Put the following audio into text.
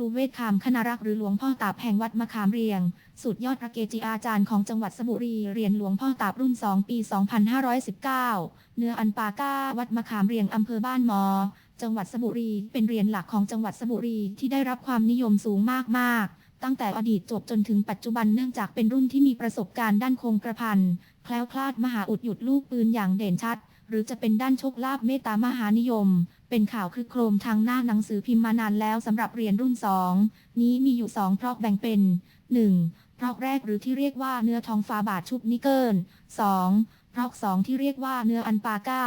รูเวทคามคณรักษ์หรือหลวงพ่อตาบแห่งวัดมะขามเรียง สุดยอดพระเกจิอาจารย์ของจังหวัดสระบุรีเรียญหลวงพ่อตาบรุ่น 2 ปี 2519 เนื้ออันปาก้า วัดมะขามเรียงอำเภอบ้านมอ จังหวัดสระบุรี เป็นเรียญหลักของจังหวัดสระบุรีที่ได้รับความนิยมสูงมากๆตั้งแต่อดีตจบจนถึงปัจจุบันเนื่องจากเป็นรุ่นที่มีประสบการณ์ด้านคงกระพันแคล้วคลาดมหาอุดหยุดลูกปืนอย่างเด่นชัด หรือจะเป็นด้านโชคลาภเมตตามหานิยม เป็นข่าวคือโครมทางหน้าหนังสือพิมพ์มานานแล้วสำหรับเหรียญรุ่น 2 นี้มีอยู่2เพราะแบ่งเป็น 1. เพราะแรกหรือที่เรียกว่าเนื้อทองฟ้าบาทชุบนิเกิล 2. เพราะ2ที่เรียกว่าเนื้ออันปาก้า